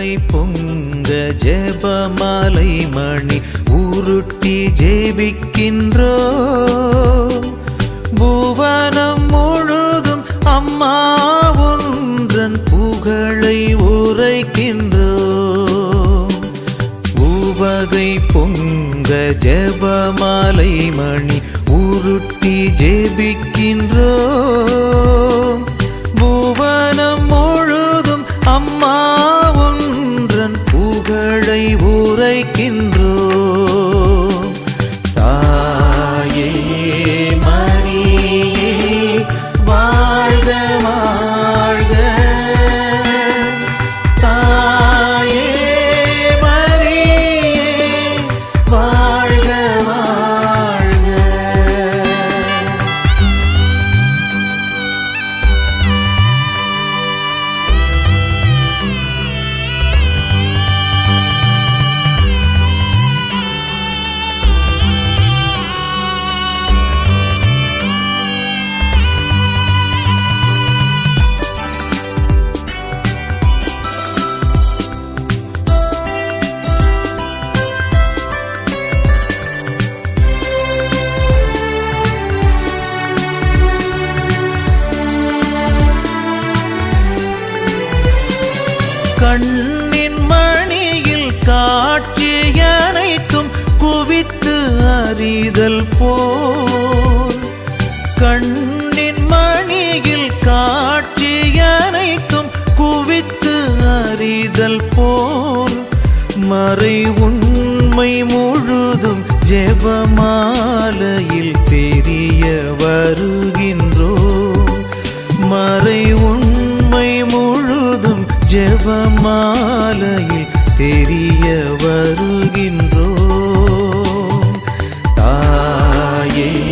பூவகை பொங்க ஜெபமாலை மணி உருட்டி ஜெபிக்கின்றோ? புவனம் முழுதும் அம்மா ஒன்றன் புகழை உரைக்கின்றோ? பூவகை பொங்க ஜெபமாலை மணி உருட்டி ஜெபிக்கின்றோ? புவனம் முழுதும் அம்மா ஒன்றன் புகழை உரைக்கின்றோ போல் கண்ணின் மணியில் காட்சி அனைத்தும் குவித்து அறிதல் போல் மறை உண்மை முழுதும் ஜெபமாலையில் தெரிய வருகின்றோ? மறை உண்மை முழுதும் ஜெபமாலையில் தெரிய வருகின்றோ? தாயே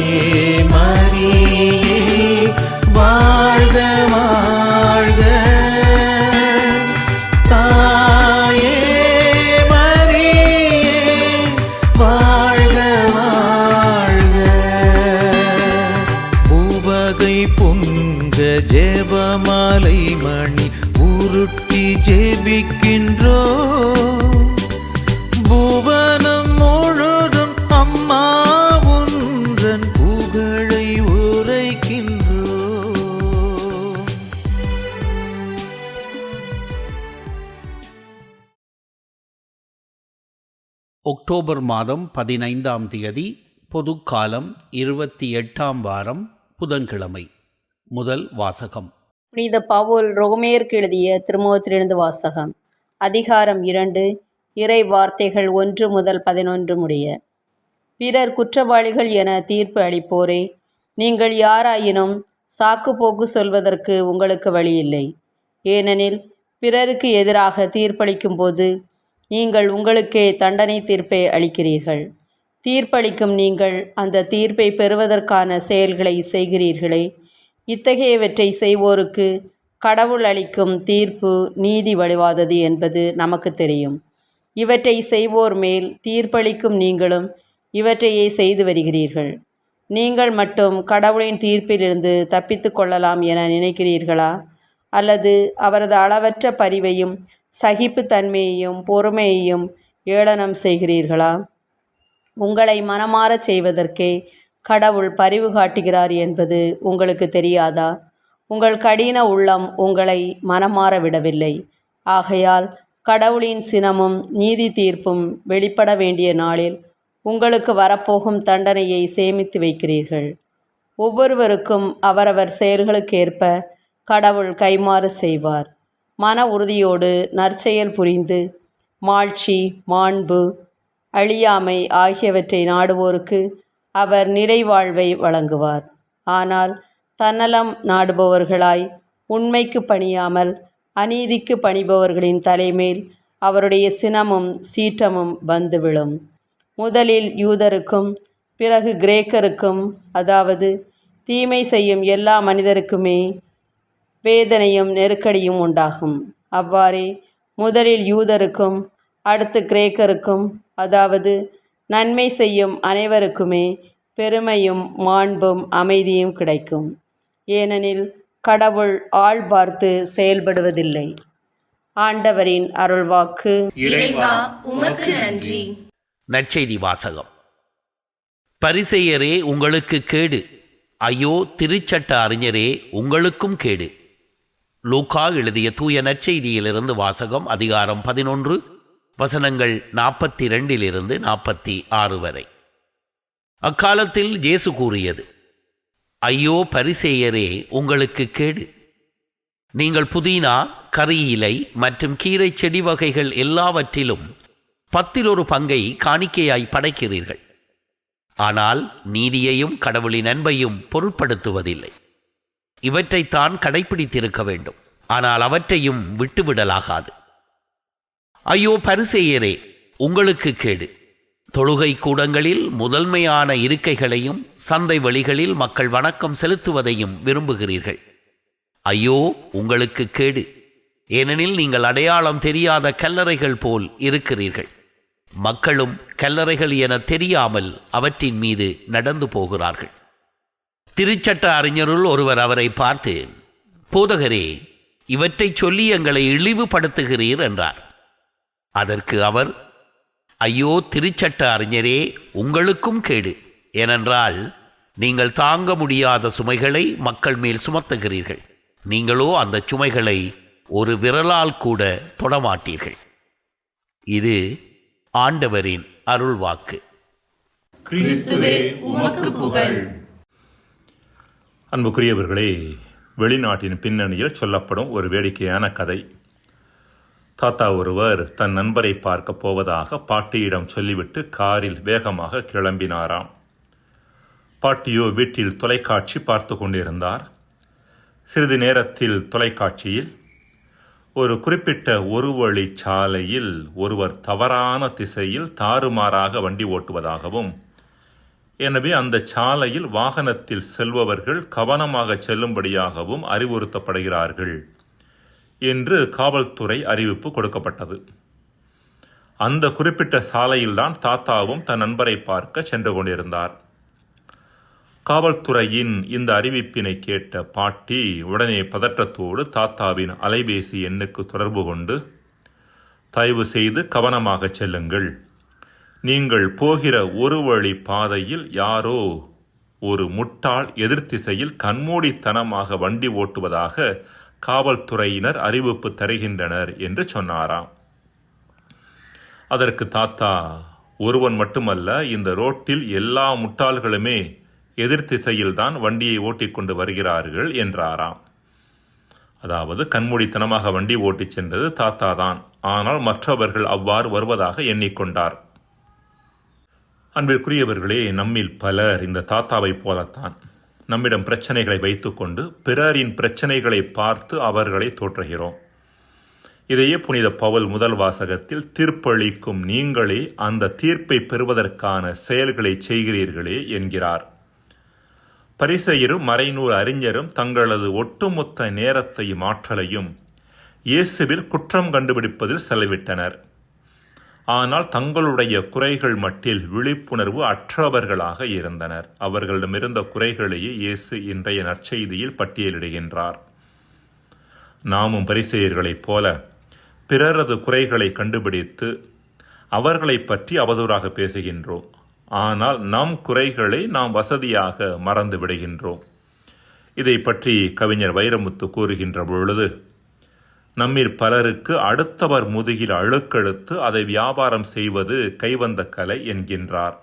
ஒக்டோபர் மாதம் பதினைந்தாம் தேதி பொதுக்காலம் இருபத்தி எட்டாம் வாரம் புதன்கிழமை. முதல் வாசகம். புனித பவுல் ரோமேற்கு எழுதிய திருமுகத்திலிருந்து வாசகம். அதிகாரம் இரண்டு இறை வார்த்தைகள் ஒன்று முதல் பதினொன்று முடிய. பிறர் குற்றவாளிகள் என தீர்ப்பு அளிப்போரே நீங்கள் யாராயினும் சாக்கு போக்கு சொல்வதற்கு உங்களுக்கு வழியில்லை. ஏனெனில் பிறருக்கு எதிராக தீர்ப்பளிக்கும் போது நீங்கள் உங்களுக்கே தண்டனை தீர்ப்பை அளிக்கிறீர்கள். தீர்ப்பளிக்கும் நீங்கள் அந்த தீர்ப்பை பெறுவதற்கான செயல்களை செய்கிறீர்களே. இத்தகையவற்றை செய்வோருக்கு கடவுள் அளிக்கும் தீர்ப்பு நீதி வழிவாதது என்பது நமக்கு தெரியும். இவற்றை செய்வோர் மேல் தீர்ப்பளிக்கும் நீங்களும் இவற்றையே செய்து வருகிறீர்கள். நீங்கள் மட்டும் கடவுளின் தீர்ப்பிலிருந்து தப்பித்து கொள்ளலாம் என நினைக்கிறீர்களா? அல்லது அவரது அளவற்ற பரிவையும் சகிப்புத்தன்மையையும் பொறுமையையும் ஏளனம் செய்கிறீர்களா? உங்களை மனமாறச் செய்வதற்கே கடவுள் பரிவு காட்டுகிறார் என்பது உங்களுக்கு தெரியாதா? உங்கள் கடின உள்ளம் உங்களை மனமாற விடவில்லை. ஆகையால் கடவுளின் சினமும் நீதி தீர்ப்பும் வெளிப்பட வேண்டிய நாளில் உங்களுக்கு வரப்போகும் தண்டனையை சேமித்து வைக்கிறீர்கள். ஒவ்வொருவருக்கும் அவரவர் செயல்களுக்கேற்ப கடவுள் கைமாறு செய்வார். மன உறுதியோடு நற்செயல் புரிந்து மாட்சி மாண்பு அழியாமை ஆகியவற்றை நாடுவோருக்கு அவர் நிறைவாழ்வை வழங்குவார். ஆனால் தன்னலம் நாடுபவர்களாய் உண்மைக்கு பணியாமல் அநீதிக்கு பணிபவர்களின் தலைமேல் அவருடைய சினமும் சீற்றமும் வந்து விழும் முதலில் யூதருக்கும் பிறகு கிரேக்கருக்கும் அதாவது தீமை செய்யும் எல்லா மனிதருக்குமே வேதனையும் நெருக்கடியும் உண்டாகும். அவ்வாறே முதலில் யூதருக்கும் அடுத்து கிரேக்கருக்கும் அதாவது நன்மை செய்யும் அனைவருக்குமே பெருமையும் மாண்பும் அமைதியும் கிடைக்கும். ஏனெனில் கடவுள் ஆள் பார்த்து செயல்படுவதில்லை. ஆண்டவரின் அருள்வாக்கு. இறைவா உமக்கு நன்றி. நற்செய்தி வாசகம். பரிசெயரே உங்களுக்கு கேடு. ஐயோ திருச்சட்ட அறிஞரே உங்களுக்கும் கேடு. லூக்கா எழுதிய தூய நற்செய்தியிலிருந்து வாசகம் அதிகாரம் பதினொன்று வசனங்கள் நாற்பத்தி ரெண்டிலிருந்து நாற்பத்தி ஆறு வரை. அக்காலத்தில் ஜேசு கூறியது ஐயோ பரிசேயரே உங்களுக்கு கேடு. நீங்கள் புதினா கறியிலை மற்றும் கீரை செடி வகைகள் எல்லாவற்றிலும் பத்தில் ஒரு பங்கை காணிக்கையாய் படைக்கிறீர்கள். ஆனால் நீதியையும் கடவுளின் அன்பையும் பொருட்படுத்துவதில்லை. இவற்றைத்தான் கடைப்பிடித்திருக்க வேண்டும். ஆனால் அவற்றையும் விட்டுவிடலாகாது. ஐயோ பரிசெயரே உங்களுக்கு கேடு. தொழுகை கூடங்களில் முதன்மையான இருக்கைகளையும் சந்தை வழிகளில் மக்கள் வணக்கம் செலுத்துவதையும் விரும்புகிறீர்கள். ஐயோ உங்களுக்கு கேடு. ஏனெனில் நீங்கள் அடையாளம் தெரியாத கல்லறைகள் போல் இருக்கிறீர்கள். மக்களும் கல்லறைகள் என தெரியாமல் அவற்றின் மீது நடந்து போகிறார்கள். திருச்சட்ட அறிஞருள் ஒருவர் அவரை பார்த்து போதகரே இவற்றைச் சொல்லி எங்களை இழிவுபடுத்துகிறீர் என்றார். அதற்கு அவர் ஐயோ திருச்சட்ட அறிஞரே உங்களுக்கும் கேடு. ஏனென்றால் நீங்கள் தாங்க முடியாத சுமைகளை மக்கள் மேல் சுமத்துகிறீர்கள். நீங்களோ அந்த சுமைகளை ஒரு விரலால் கூட தொடமாட்டீர்கள். இது ஆண்டவரின் அருள்வாக்கு. கிறிஸ்துவே உமக்கு புகழ். அன்புக்குரியவர்களே வெளிநாட்டின் பின்னணியில் சொல்லப்படும் ஒரு வேடிக்கையான கதை. தாத்தா ஒருவர் தன் நண்பரை பார்க்க போவதாக பாட்டியிடம் சொல்லிவிட்டு காரில் வேகமாக கிளம்பினாராம். பாட்டியோ வீட்டில் தொலைக்காட்சி பார்த்து கொண்டிருந்தார். சிறிது நேரத்தில் தொலைக்காட்சியில் ஒரு குறிப்பிட்ட ஒரு வழி சாலையில் ஒருவர் தவறான திசையில் தாறுமாறாக வண்டி ஓட்டுவதாகவும் எனவே அந்த சாலையில் வாகனத்தில் செல்பவர்கள் கவனமாக செல்லும்படியாகவும் அறிவுறுத்தப்படுகிறார்கள் என்று காவல்துறை அறிவிப்பு கொடுக்கப்பட்டது. அந்த குறிப்பிட்ட சாலையில்தான் தாத்தாவும் தன் நண்பரை பார்க்க சென்று கொண்டிருந்தார். காவல்துறையின் இந்த அறிவிப்பினை கேட்ட பாட்டி உடனே பதற்றத்தோடு தாத்தாவின் அலைபேசி எண்ணுக்கு தொடர்பு கொண்டு தயவு செய்து கவனமாக செல்லுங்கள். நீங்கள் போகிற ஒரு வழி பாதையில் யாரோ ஒரு முட்டாள் எதிர்த்திசையில் கண்மூடித்தனமாக வண்டி ஓட்டுவதாக காவல்துறையினர் அறிவிப்பு தருகின்றனர் என்று சொன்னாராம். அதற்கு தாத்தா ஒருவன் மட்டுமல்ல இந்த ரோட்டில் எல்லா முட்டாள்களுமே எதிர்த்திசையில்தான் வண்டியை ஓட்டிக்கொண்டு வருகிறார்கள் என்றாராம். அதாவது கண்மூடித்தனமாக வண்டி ஓட்டிச் சென்றது தாத்தா தான் ஆனால் மற்றவர்கள் அவ்வாறு வருவதாக எண்ணிக்கொண்டார். அன்பிற்குரியவர்களே நம்மில் பலர் இந்த தாத்தாவைப் போலத்தான். நம்மிடம் பிரச்சனைகளை வைத்துக்கொண்டு பிறரின் பிரச்சனைகளை பார்த்து அவர்களை தோற்றுகிறோம். இதையே புனித பவுல் முதல் வாசகத்தில் தீர்ப்பளிக்கும் நீங்களே அந்த தீர்ப்பை பெறுவதற்கான செயல்களை செய்கிறீர்களே என்கிறார். பரிசெயரும் மறைநூறு அறிஞரும் தங்களது ஒட்டுமொத்த நேரத்தையும் ஆற்றலையும் இயேசுவில் குற்றம் கண்டுபிடிப்பதில் செலவிட்டனர். ஆனால் தங்களுடைய குறைகள் மட்டில் விழிப்புணர்வு அற்றவர்களாக இருந்தனர். அவர்களிடமிருந்த குறைகளையே இயேசு இன்றைய நற்செய்தியில் பட்டியலிடுகின்றார். நாமும் பரிசெயர்களைப் போல பிறரது குறைகளை கண்டுபிடித்து அவர்களைப் பற்றி அவதூறாக பேசுகின்றோம். ஆனால் நம் குறைகளை நாம் வசதியாக மறந்து விடுகின்றோம். இதை பற்றி கவிஞர் வைரமுத்து கூறுகின்ற பொழுது நம்மில் பலருக்கு அடுத்தவர் முதுகில் அழுக்கெடுத்து அதை வியாபாரம் செய்வது கைவந்த கலை என்கின்றார்.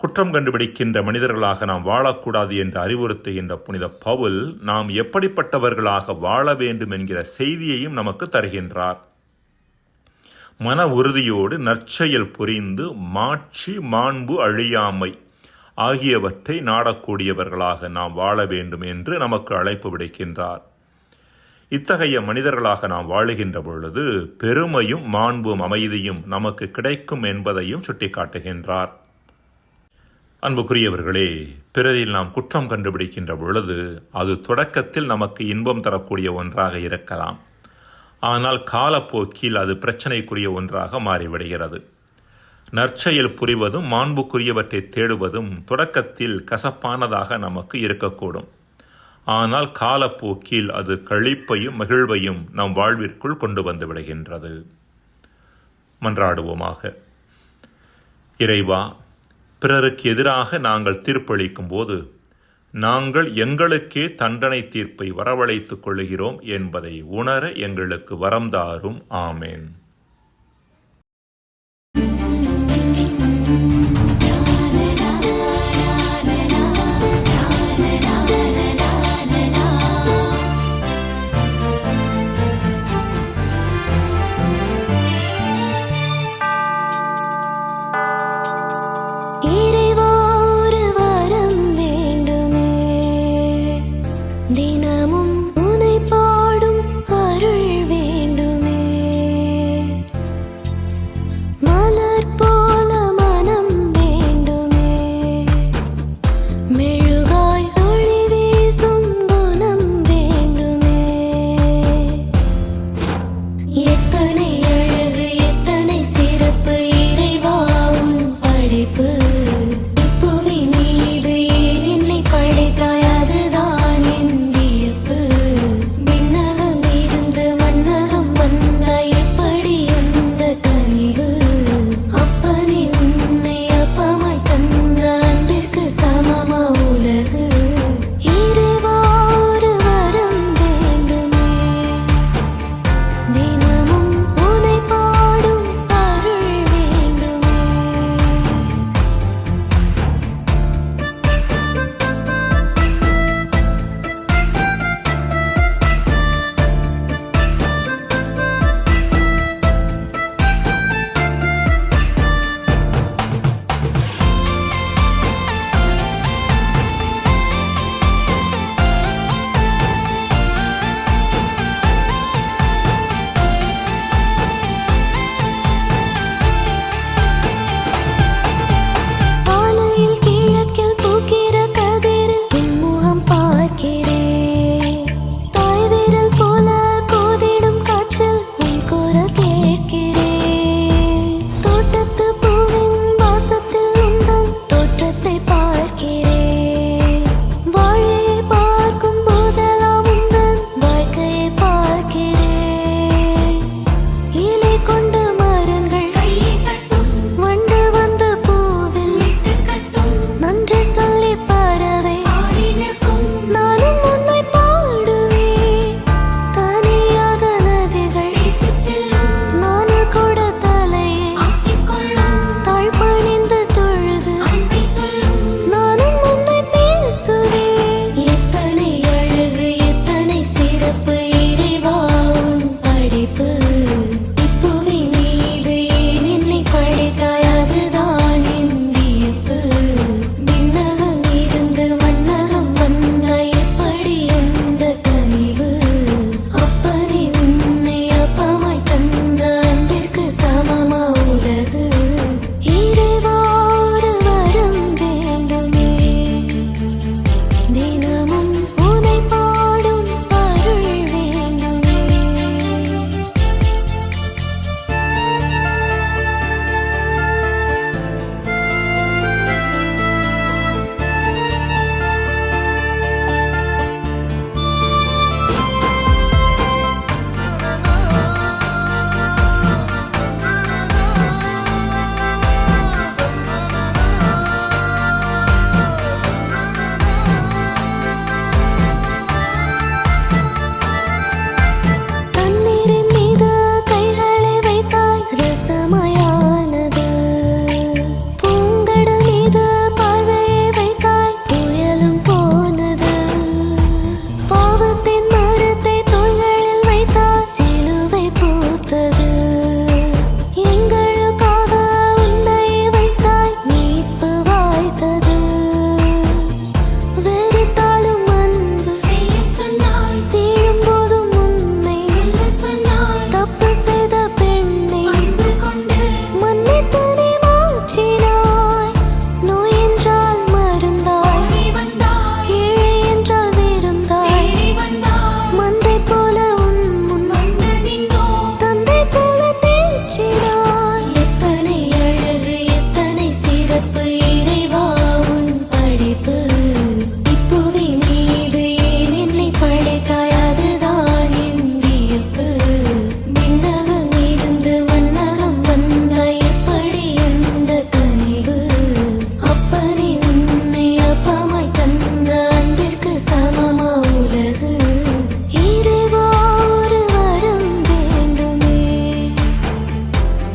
குற்றம் கண்டுபிடிக்கின்ற மனிதர்களாக நாம் வாழக்கூடாது என்று அறிவுறுத்துகின்ற புனித பவுல் நாம் எப்படிப்பட்டவர்களாக வாழ வேண்டும் என்கிற செய்தியையும் நமக்கு தருகின்றார். மன உறுதியோடு நற்செயல் புரிந்து மாட்சி மாண்பு அழியாமை ஆகியவற்றை நாடக்கூடியவர்களாக நாம் வாழ வேண்டும் என்று நமக்கு அழைப்பு விடுக்கின்றார். இத்தகைய மனிதர்களாக நாம் வாழுகின்ற பொழுது பெருமையும் மாண்பும் அமைதியும் நமக்கு கிடைக்கும் என்பதையும் சுட்டிக்காட்டுகின்றார். அன்புக்குரியவர்களே பிறரில் நாம் குற்றம் கண்டுபிடிக்கின்ற பொழுது அது தொடக்கத்தில் நமக்கு இன்பம் தரக்கூடிய ஒன்றாக இருக்கலாம். ஆனால் காலப்போக்கில் அது பிரச்சனைக்குரிய ஒன்றாக மாறிவிடுகிறது. நற்செயல் புரிவதும் மாண்புக்குரியவற்றை தேடுவதும் தொடக்கத்தில் கசப்பானதாக நமக்கு இருக்கக்கூடும். ஆனால் காலப்போக்கில் அது கழிப்பையும் மகிழ்வையும் நம் வாழ்விற்குள் கொண்டு வந்து விடுகின்றது. மன்றாடுவோமாக. இறைவா பிறருக்கு எதிராக நாங்கள் தீர்ப்பளிக்கும் போது நாங்கள் எங்களுக்கே தண்டனை தீர்ப்பை வரவழைத்துக் கொள்கிறோம் என்பதை உணர எங்களுக்கு வரம் தாரும். ஆமேன்.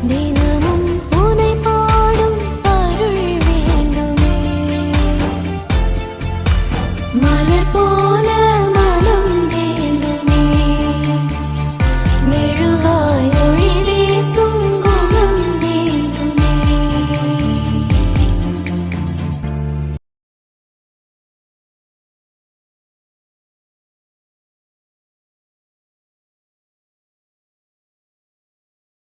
네